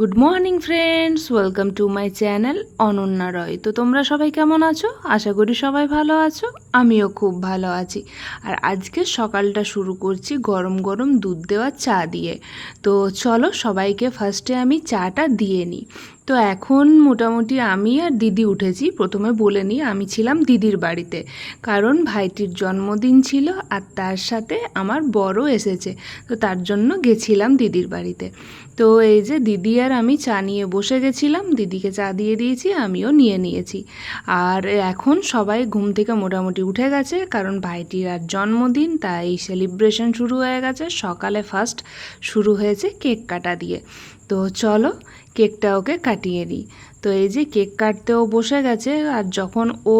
Good morning friends welcome to my channel Ananya Roy তো তোমরা সবাই কেমন আছো? আশা করি সবাই ভালো আছো। আমিও খুব ভালো আছি। আর আজকে সকালটা শুরু করছি গরম গরম দুধ দেওয়া চা দিয়ে। তো চলো সবাইকে ফার্স্টে আমি চাটা দিয়ে নিই। তো এখন মোটামুটি আমি আর দিদি উঠেছি। প্রথমে বলে নিই, আমি ছিলাম দিদির বাড়িতে। কারণ ভাইটির জন্মদিন ছিল আর তার সাথে আমার বড় এসেছে। তো তার জন্য গেছিলাম দিদির বাড়িতে। তো এই যে দিদি আর আমি চা নিয়ে বসে গেছিলাম, দিদিকে চা দিয়ে দিয়েছি, আমিও নিয়ে নিয়েছি। আর এখন সবাই ঘুম থেকে মোটামুটি উঠে গেছে, কারণ ভাইটির আর জন্মদিন, তাই সেলিব্রেশন শুরু হয়ে গেছে। সকালে ফার্স্ট শুরু হয়েছে কেক কাটা দিয়ে। তো চলো কেকটা ওকে কাটিয়ে দিই। তো এই যে কেক কাটতেও বসে গেছে আর যখন ও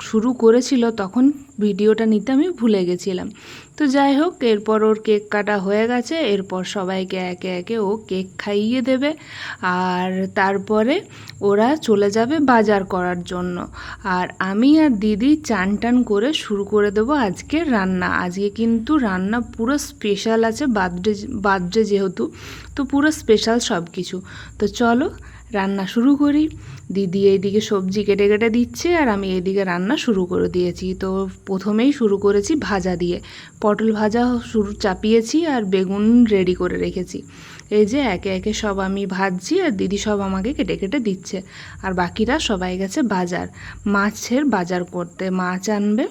শুরু করেছিল তখন ভিডিওটা নিতে আমি ভুলে গেছিলাম। তো যাই হোক, এরপর ওর কেক কাটা হয়ে গেছে। এরপর সবাইকে একে একে ও কেক খাইয়ে দেবে। আর তারপরে ওরা চলে যাবে বাজার করার জন্য। আর আমি আর দিদি চান টান করে শুরু করে দেবো আজকে রান্না। আজকে কিন্তু রান্না পুরো স্পেশাল আছে, বার্থডে বার্থডে যেহেতু, তো পুরো স্পেশাল সব কিছু তো চলো রান্না শুরু করি। দিদি এইদিকে সবজি কেটে কেটে দিচ্ছে আর আমি এইদিকে রান্না শুরু করে দিয়েছি। তো প্রথমেই শুরু করেছি ভাজা দিয়ে। পটল ভাজা শুরু চাপিয়েছি আর বেগুন রেডি করে রেখেছি। এই যে একে একে সব আমি ভাজছি আর দিদি সব আমাকে কেটে কেটে দিচ্ছে। আর বাকিরা সবাই গেছে বাজার। মাছের বাজার করতে। মাছ আনবে।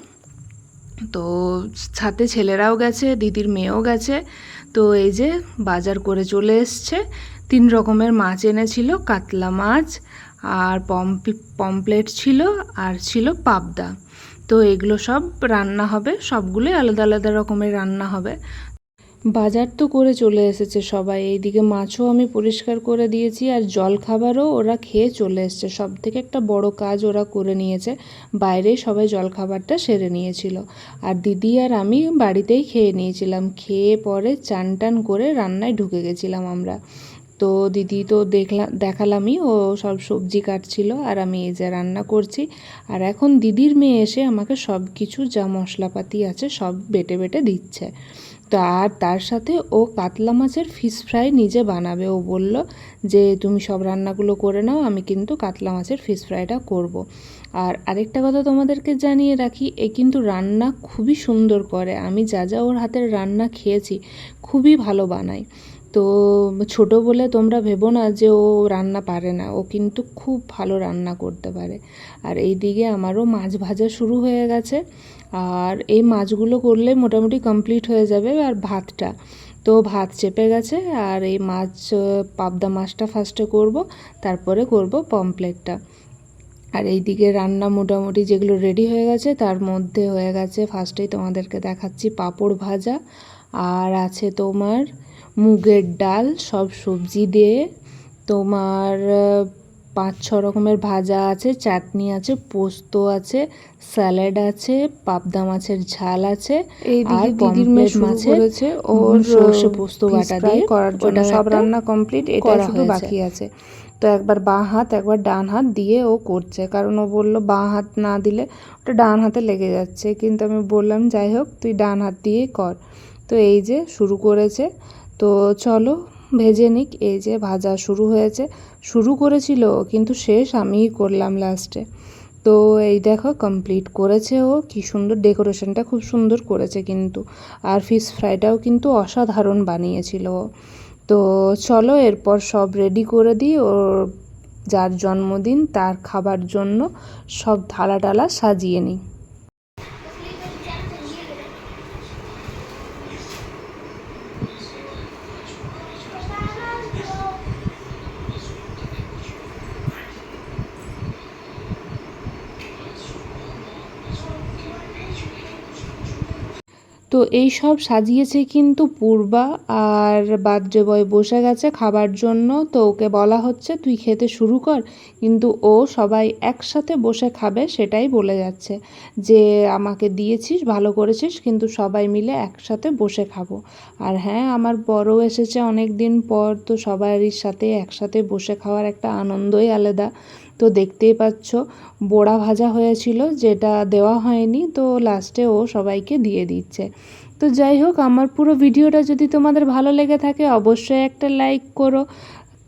তো সাথে ছেলেরাও গেছে, দিদির মেয়েও গেছে। তো এই যে বাজার করে চলে এসছে। তিন রকমের মাছ এনেছিল, কাতলা মাছ আর পম্পি পমপ্লেট ছিল আর ছিল পাবদা। তো এগুলো সব রান্না হবে, সবগুলোই আলাদা আলাদা রকমের রান্না হবে। বাজার তো করে চলে এসেছে সবাই, এইদিকে মাছও আমি পরিষ্কার করে দিয়েছি আর জল খাবারও ওরা খেয়ে চলে এসছে। সব থেকে একটা বড় কাজ ওরা করে নিয়েছে বাইরে সবাই জল খাবারটা সেরে নিয়েছিল। আর দিদি আর আমি বাড়িতেই খেয়ে নিয়েছিলাম, খেয়ে পরে চান টান করে রান্নায় ঢুকে গেছিলাম আমরা। তো দিদি তো দেখলাম দেখালামই, ও সব সবজি কাটছিল আর আমি এই যে রান্না করছি। আর এখন দিদির মেয়ে এসে আমাকে সব কিছু যা মশলাপাতি আছে সব বেটে বেটে দিচ্ছে। তো আর তার সাথে ও কাতলা মাছের ফিশ ফ্রাই নিজে বানাবে। ও বলল যে, তুমি সব রান্নাগুলো করে নাও, আমি কিন্তু কাতলা মাছের ফিশ ফ্রাইটা করব। আর আরেকটা কথা তোমাদেরকে জানিয়ে রাখি, এ কিন্তু রান্না খুবই সুন্দর করে। আমি যা যা ওর হাতের রান্না খেয়েছি, খুবই ভালো বানায়। তো ছোট বলে তোমরা ভেবো না যে ও রান্না পারে না, ও কিন্তু খুব ভালো রান্না করতে পারে। আর এই দিকে আমারও মাছ ভাজা শুরু হয়ে গেছে, আর এই মাছগুলো করলে মোটামুটি কমপ্লিট হয়ে যাবে আর ভাতটা। তো ভাত চেপে গেছে, আর এই মাছ পাবদা মাছটা ফার্স্টে করব, তারপরে করব পমপ্লেটটা আর এই দিকে রান্না মোটামুটি যেগুলো রেডি হয়ে গেছে, তার মধ্যে হয়ে গেছে ফার্স্টেই তোমাদেরকে দেখাচ্ছি পাঁপড় ভাজা, আর আছে তোমার মুগের ডাল সব সবজি দিয়ে তোমার পাঁচ ছ রকমের ভাজা আছে চাটনি আছে পোস্ত আছে স্যালাড আছে পাবদা মাছের ঝাল আছে আর পমফ্রেট মাছে মাছের করেছে ওর ওর সর্ষে পোস্ত বাটা দিয়ে করার জন্য সব রান্না কমপ্লিট এটা শুধু বাকি আছে। তো একবার বাঁ হাত একবার ডান হাত দিয়ে ও করছে কারণ ও বলল বাঁ হাত না দিলে ওটা ডান হাতে লেগে যাচ্ছে। কিন্তু আমি বললাম যাই হোক তুই ডান হাত দিয়ে কর। তো এই যে শুরু করেছে। তো চলো, ভেজে নিক। এই যে ভাজা শুরু হয়েছে। শুরু করেছিল কিন্তু শেষ আমিই করলাম লাস্টে তো এই দেখো কমপ্লিট করেছে ও। কি সুন্দর ডেকোরেশনটা খুব সুন্দর করেছে কিন্তু। আর ফিশ ফ্রাইটাও কিন্তু অসাধারণ বানিয়েছিল ও। তো চলো, এরপর সব রেডি করে দিই ওর যার জন্মদিন, তার খাবার জন্য সব থালা টালা সাজিয়ে নিই। তো এই সব সাজিয়েছে কিন্তু পূর্বা আর বার্থডে বয় বসে গেছে খাবার জন্য। তো ওকে বলা হচ্ছে, তুই খেতে শুরু কর। কিন্তু ও সবাই একসাথে বসে খাবে সেটাই বলে যাচ্ছে যে, আমাকে দিয়েছিস, ভালো করেছিস, কিন্তু সবাই মিলে একসাথে বসে খাব। আর হ্যাঁ আমার বড় এসেছে অনেক দিন পর, তো সবারই সাথে একসাথে বসে খাওয়ার একটা আনন্দই আলাদা। তো দেখতেই পাচ্ছ, বোড়া ভাজা হয়েছিল, যেটা দেওয়া হয়নি, তো লাস্টে ও সবাইকে দিয়ে দিচ্ছে। তো যাই হোক, আমার পুরো ভিডিওটা যদি তোমাদের ভালো লেগে থাকে, অবশ্যই একটা লাইক করো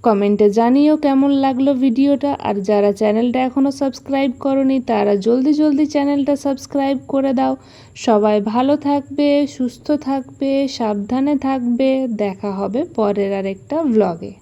কমেন্টে জানিও কেমন লাগল ভিডিওটা। আর যারা চ্যানেলটা এখনও সাবস্ক্রাইব করনি, তারা জলদি জলদি চ্যানেলটা সাবস্ক্রাইব করে দাও। সবাই ভালো থাকবে, সুস্থ থাকবে, সাবধানে থাকবে। দেখা হবে পরের আরেকটা ভ্লগে